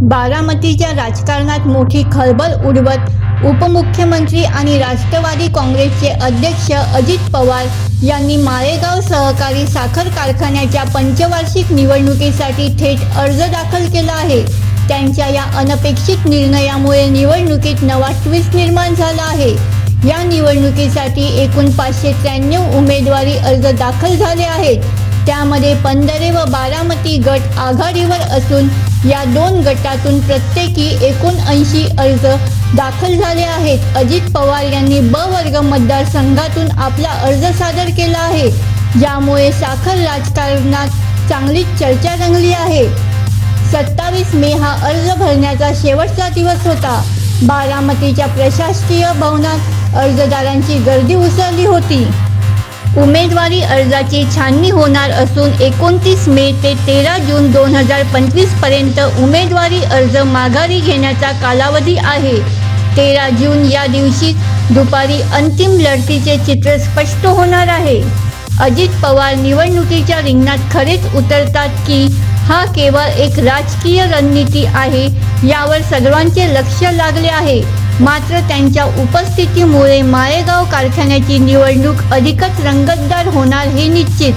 बारामतीच्या राजकारणात मोठी खळबळ उडवत उपमुख्यमंत्री आणि राष्ट्रवादी काँग्रेसचे अध्यक्ष अजित पवार यांनी माळेगाव सहकारी साखर कारखान्याच्या पंचवार्षिक निवडणुकीसाठी थेट अर्ज दाखल केला आहे. त्यांच्या या अनपेक्षित निर्णयामुळे निवडणुकीत नवा ट्विस्ट निर्माण झाला आहे. या निवडणुकीसाठी एकूण पाचशे त्र्याण्णव उमेदवारी अर्ज दाखल झाले आहेत. त्यामध्ये पंधरे व बारामती गट आघाडीवर असून या दोन गटातून प्रत्येकी एकोणऐंशी अर्ज दाखल झाले आहेत. अजित पवार यांनी ब वर्ग मतदारसंघातून आपला अर्ज सादर केला आहे. ज्यामुळे साखर राजकारणात चांगलीच चर्चा रंगली आहे. सत्तावीस मे हा अर्ज भरण्याचा शेवटचा दिवस होता. बारामतीच्या प्रशासकीय भवनात अर्जदारांची गर्दी उसळली होती. उमेदवारी अर्जाची छाननी होणार असून एकोणतीस मे ते तेरा जून दोन हजार पंचवीसपर्यंत उमेदवारी अर्ज माघारी घेण्याचा कालावधी आहे. तेरा जून या दिवशी दुपारी अंतिम लढतीचे चित्र स्पष्ट होणार आहे. अजित पवार निवडणुकीच्या रिंगणात खरेच उतरतात की हा केवळ एक राजकीय रणनीती आहे यावर सर्वांचे लक्ष लागले आहे. मात्र त्यांच्या उपस्थितीमुळे माळेगाव कारखान्याची निवडणूक अधिकच रंगतदार होणार हे निश्चित.